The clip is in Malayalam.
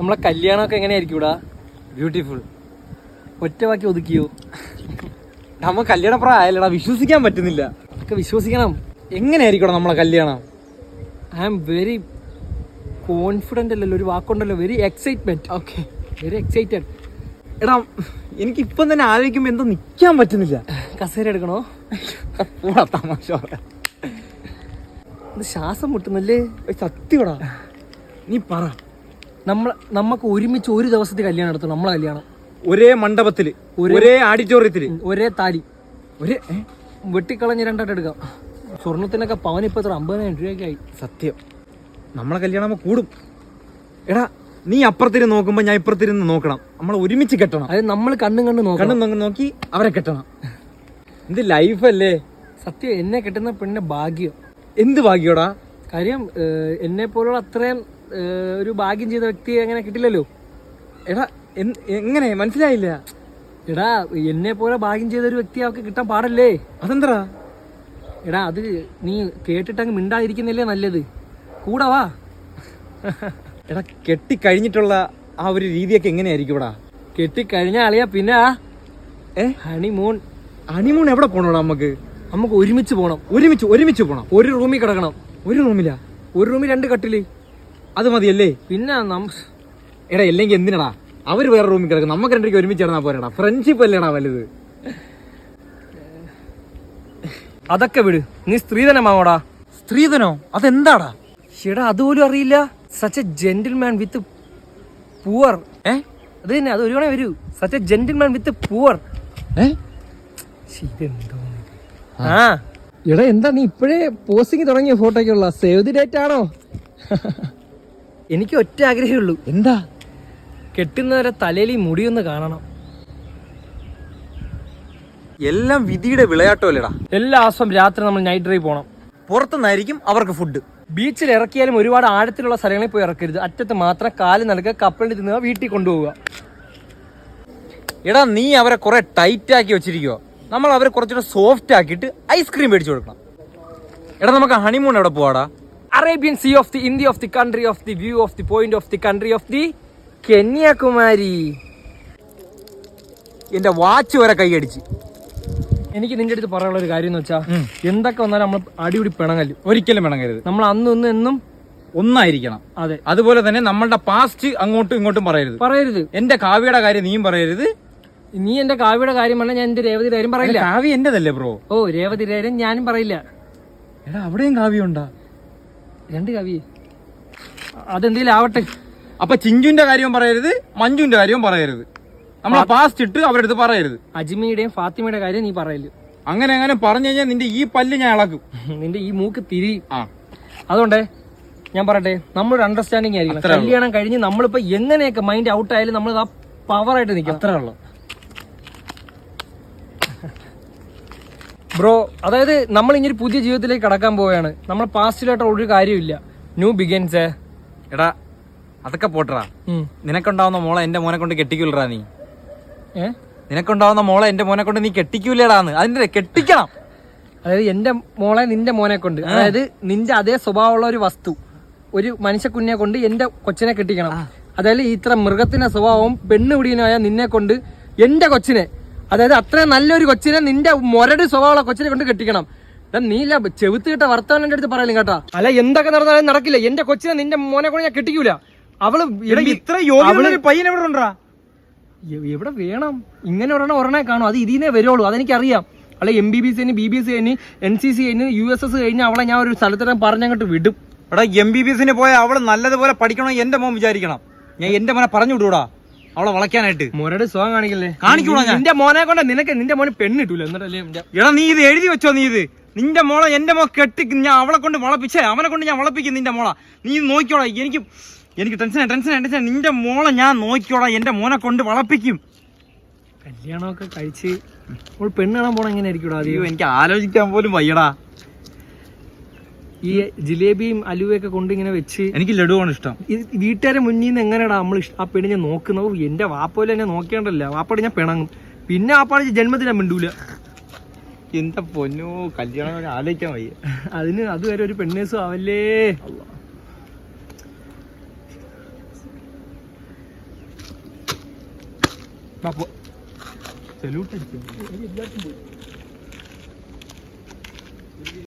നമ്മളെ കല്യാണമൊക്കെ എങ്ങനെയായിരിക്കും ഇവിടെ? ബ്യൂട്ടിഫുൾ ഒറ്റ വാക്കി ഒതുക്കിയോ? നമ്മ കല്യാണ പ്രായല്ലടാ വിശ്വസിക്കാൻ പറ്റുന്നില്ല. ഒക്കെ വിശ്വസിക്കണം. എങ്ങനെയായിരിക്കണം നമ്മളെ കല്യാണം? ഐ ആം വെരി കോൺഫിഡന്റ് അല്ലല്ലോ ഒരു വാക്കുണ്ടല്ലോ very excitement okay very excited എടാ എനിക്കിപ്പം തന്നെ ആലോചിക്കുമ്പോൾ എന്തോ നിൽക്കാൻ പറ്റുന്നില്ല. കസേര എടുക്കണോ? തമാശ. ഇത് ശ്വാസം മുട്ടുന്നല്ലേ? സത്യമാടാ നീ പറ. നമ്മൾ നമുക്ക് ഒരുമിച്ച് ഒരു ദിവസത്തെ കല്യാണം നടത്തണം നമ്മളെ കല്യാണം. ഒരേ മണ്ഡപത്തിൽ ഒരേ- ആഡിറ്റോറിയത്തിൽ. ഒരേ താലി ഒരേ? വെട്ടിക്കളഞ്ഞ് രണ്ടായിട്ട് എടുക്കാം. സ്വർണത്തിനൊക്കെ പവൻ ഇപ്പൊ എത്ര? അമ്പതിനായിരം രൂപയൊക്കെ ആയി സത്യം. നമ്മളെ കല്യാണം കൂടും. എടാ നീ അപ്പുറത്തിരുന്ന് നോക്കുമ്പോ ഞാൻ ഇപ്പുറത്തിരുന്ന് നോക്കണം. നമ്മൾ ഒരുമിച്ച് കെട്ടണം. അതായത് നമ്മൾ കണ്ണും കണ്ണും നോക്കണം. കണ്ണും നോക്കി നോക്കി അവരെ കെട്ടണം. എന്ത് ലൈഫല്ലേ? സത്യം എന്നെ കെട്ടുന്ന പെണ്ണിന്റെ ഭാഗ്യം. എന്ത് ഭാഗ്യോടാ? കാര്യം എന്നെ പോലുള്ള അത്രയും ഒരു ഭാഗ്യം ചെയ്ത വ്യക്തി അങ്ങനെ കിട്ടില്ലല്ലോ. എടാ എങ്ങനെ? മനസ്സിലായില്ല. എടാ എന്നെ പോലെ ഭാഗ്യം ചെയ്ത ഒരു വ്യക്തി അവർക്ക് കിട്ടാൻ പാടല്ലേ? അതെന്താ എടാ അത് നീ കേട്ടിട്ടങ്ങ് മിണ്ടാതിരിക്കുന്നില്ലേ നല്ലത്. കൂടെ വാ. എടാ കെട്ടിക്കഴിഞ്ഞിട്ടുള്ള ആ ഒരു രീതിയൊക്കെ എങ്ങനെയായിരിക്കും ഇവിടെ? കെട്ടിക്കഴിഞ്ഞ അളിയാ പിന്നെ ഏ? ഹണിമൂൺ. ഹണിമൂൺ എവിടെ പോണോടാ നമുക്ക്? നമുക്ക് ഒരുമിച്ച് പോകണം ഒരുമിച്ച് ഒരുമിച്ച് പോകണം ഒരു റൂമിൽ കിടക്കണം. ഒരു റൂമിലാ? ഒരു റൂമിൽ രണ്ട് കട്ടിൽ. അത് മതിയല്ലേ? പിന്നെ എടാ ഇല്ലെങ്കിൽ എന്തിനടാ? അവർ വേറെ റൂമിൽ കിടക്കും. നമുക്ക് രണ്ടേക്ക് ഒരുമിച്ച് ഇടന്നാ പോരാടാ. ഫ്രണ്ട്ഷിപ്പ് അല്ലേടാ വലുത്. അതൊക്കെ വിട്. നീ സ്ത്രീധനമാവോടാ സ്ത്രീധനോ? അതെന്താടാ? ചേടാ അതുപോലും അറിയില്ല. Such a gentleman with poor ഏ? അത് തന്നെ അത് ഒരുപാട് വരൂ. Such a gentleman with poor ആ. എടാ എന്താ നീ ഇപ്പോഴേ പോസ്റ്റിംഗ് തുടങ്ങിയ ഫോട്ടോയ്ക്കുള്ള സേവ് ദി ഡേറ്റ് ആണോ? എനിക്ക് ഒറ്റ ആഗ്രഹമുള്ളൂ എന്താ? കെട്ടുന്നവരെ തലയിൽ ഈ മുടിയൊന്ന് കാണണം. എല്ലാം വിധിയുടെ വിളയാട്ടമല്ലേടാ. എല്ലാ ദിവസവും രാത്രി നമ്മൾ നൈറ്റ് ഡ്രൈവ് പോകണം പുറത്തുനിന്നായിരിക്കും അവർക്ക് ഫുഡ് ബീച്ചിൽ ഇറക്കിയാലും ഒരുപാട് ആഴത്തിലുള്ള സ്ഥലങ്ങളിൽ പോയി ഇറക്കരുത്. അറ്റത്ത് മാത്രം കാൽ നൽകുക കപ്പലിൽ തിന്നുക വീട്ടിൽ കൊണ്ടുപോവുക. എടാ നീ അവരെ കുറെ ടൈറ്റ് ആക്കി വെച്ചിരിക്കുവോ. നമ്മൾ അവരെ കുറച്ചുകൂടെ സോഫ്റ്റ് ആക്കിയിട്ട് ഐസ്ക്രീം മേടിച്ചു കൊടുക്കണം. എടാ നമുക്ക് ഹണിമൂൺ എവിടെ പോവാടാ? Arabian sea of the India of the country of the view of the point of the country of the Kanyakumari. എന്റെ വാച്ച് വരെ കൈയടിച്ച് എനിക്ക് നിന്റെ അടുത്ത് പറയാനുള്ള ഒരു കാര്യം എന്ന് വെച്ചാൽ. എന്തൊക്കെ വന്നാലും നമ്മൾ അടിപിടി പിണങ്ങൽ. ഒരിക്കലും പിണങ്ങരുത്. നമ്മൾ അന്നും ഇന്നും എന്നും ഒന്നായിരിക്കണം. അതെ. അതുപോലെ തന്നെ നമ്മളുടെ പാസ്റ്റ് അങ്ങോട്ടും ഇങ്ങോട്ടും പറയരുത്. പറയരുത്. എന്റെ കാവ്യയുടെ കാര്യം നീയും പറയരുത്. നീ എന്റെ കാവ്യയുടെ കാര്യം പറഞ്ഞാൽ ഞാൻ എന്റെ കാര്യം പറയില്ല. കാവ്യ എന്റേതല്ലേ ബ്രോ ഓ കാര്യം ഞാനും പറയില്ല. എടാ അവിടെയും കാവ്യ ഉണ്ടാ? രണ്ട് കവി. അതെന്തേലും ആവട്ടെ. അപ്പൊ ചിഞ്ചുന്റെ കാര്യവും പറയരുത് മഞ്ജുന്റെ കാര്യവും പറയരുത്. നമ്മളെ പാസ്റ്റ് ഇട്ട് അവരുടെ അടുത്ത് പറയരുത്. അജ്മിയുടെയും ഫാത്തിമയുടെ കാര്യം നീ പറയൽ. അങ്ങനെ അങ്ങനെ പറഞ്ഞു കഴിഞ്ഞാൽ നിന്റെ ഈ പല്ല് ഞാൻ ഇളക്കും. നിന്റെ ഈ മൂക്ക് തിരി. ആ. അതുകൊണ്ടേ ഞാൻ പറയട്ടെ നമ്മളൊരു അണ്ടർസ്റ്റാൻഡിങ് ആയിരിക്കും. കല്യാണം കഴിഞ്ഞ് നമ്മളിപ്പോ എങ്ങനെയൊക്കെ മൈൻഡ് ഔട്ട് ആയാലും നമ്മൾ ആ പവറായിട്ട് നിൽക്കും അത്രേ ഉള്ളു. ബ്രോ അതായത് നമ്മൾ ഇനി ഒരു പുതിയ ജീവിതത്തിലേക്ക് കടക്കാൻ പോവുകയാണ്. നമ്മൾ പാസ്റ്റിലായിട്ട് ഒരു കാര്യമില്ല ന്യൂ ബിഗിൻസ് എടാ അതൊക്കെ പോട്ടറാ നിനക്കുണ്ടാവുന്ന മോളെ എന്റെ മോനെ കൊണ്ട് കെട്ടിക്കൂലറാ നീ. ഏ? നിനക്കുണ്ടാവുന്ന മോളെ എന്റെ മോനെ കൊണ്ട് നീ കെട്ടിക്കൂലാന്ന് അതിന്റെ കെട്ടിക്കണം. അതായത് എന്റെ മോളെ നിന്റെ മോനെ കൊണ്ട്. അതായത് നിന്റെ അതേ സ്വഭാവമുള്ള ഒരു വസ്തു. ഒരു മനുഷ്യക്കുഞ്ഞെ കൊണ്ട് എന്റെ കൊച്ചിനെ കെട്ടിക്കണം. അതായത് ഇത്ര മൃഗത്തിന്റെ സ്വഭാവവും പെണ്ണ് പിടിയനായ നിന്നെ കൊണ്ട് എന്റെ കൊച്ചിനെ അതായത് അത്രയും നല്ലൊരു കൊച്ചിനെ നിന്റെ മൊരട് സ്വഭാവമുള്ള കൊച്ചിനെ കൊണ്ട് കെട്ടിക്കണം. നീല ചെവിത്ത് കിട്ട വർത്തമാനം എന്റെ അടുത്ത് പറയലും കേട്ടാ. അല്ല എന്തൊക്കെ നടന്നാലും നടക്കില്ല. എന്റെ കൊച്ചിനെ നിന്റെ മോനെ കൊണ്ട് ഞാൻ കെട്ടിക്കൂല. അവൾ ഇത്ര പയ്യൻ എവിടെ ഉണ്ടാ എവിടെ വേണം? ഇങ്ങനെ ഒരെണ്ണം ഒരെണ്ണേ കാണും. അത് ഇതിനെ വരുള്ളൂ. അതെനിക്കറിയാം. അല്ലെ എം ബി ബി സി കഴിഞ്ഞ് ബി ബി എസ് കഴിഞ്ഞ് എൻ സി സി കഴിഞ്ഞ് യു എസ് എസ് കഴിഞ്ഞ് അവളെ ഞാൻ ഒരു സ്ഥലത്തിനെ പറഞ്ഞങ്ങോട്ട് വിടും. എടാ എം ബി ബി എസിന് പോയാൽ അവൾ നല്ലതുപോലെ പഠിക്കണം എന്റെ മോൻ വിചാരിക്കണം. ഞാൻ എന്റെ മോനെ പറഞ്ഞു വിടൂടാ അവളെ വളയ്ക്കാനായിട്ട്. മോനോട് സുഖം കാണിക്കല്ലേ? കാണിക്കൂടാ ഞാൻ. നിന്റെ മോനെ കൊണ്ട് നിനക്ക് നിന്റെ മോനെ പെണ്ണ് കിട്ടൂല എന്നിട്ടല്ലേ എടാ നീ ഇത് എഴുതി വെച്ചോ നീ ഇത്. നിന്റെ മോളെ എന്റെ മോ കെട്ടി ഞാൻ അവളെ കൊണ്ട് വളപ്പിച്ചേ. അവനെ കൊണ്ട് ഞാൻ വളപ്പിക്കും നിന്റെ മോളെ. നീ നോക്കിയോടാ എനിക്ക് എനിക്ക് ടെൻഷൻ ടെൻഷൻ ടെൻഷൻ നിന്റെ മോളെ ഞാൻ നോക്കിയോടാ എന്റെ മോനെ കൊണ്ട് വളപ്പിക്കും. കല്യാണമൊക്കെ കഴിച്ച് അവൾ പെണ്ണ് കാണാൻ പോണ ആയിരിക്കും എനിക്ക് ആലോചിക്കാൻ പോലും വയ്യടാ. ഈ ജിലേബിയും അലുവയൊക്കെ കൊണ്ട് ഇങ്ങനെ വെച്ച് എനിക്ക് ലഡുവാണ് ഇഷ്ടം. വീട്ടുകാരെ മുന്നിൽ നിന്ന് എങ്ങനെയാടാ നമ്മൾ ആ പെണ്ണിനെ നോക്കുന്നത്? എന്റെ വാപ്പോലും എന്നെ നോക്കേണ്ടല്ല? വാപ്പാട് ഞാൻ പിണങ്ങും. പിന്നെ വാപ്പാട് ജന്മത്തിന് മിണ്ടൂല. എന്താ പൊന്നു കല്യാണം ആലോചിക്കാൻ വയ്യ. അതിന് അതുവരെ ഒരു പെണ്ണേസും ആവല്ലേ? സല്യൂട്ട് അടിച്ചു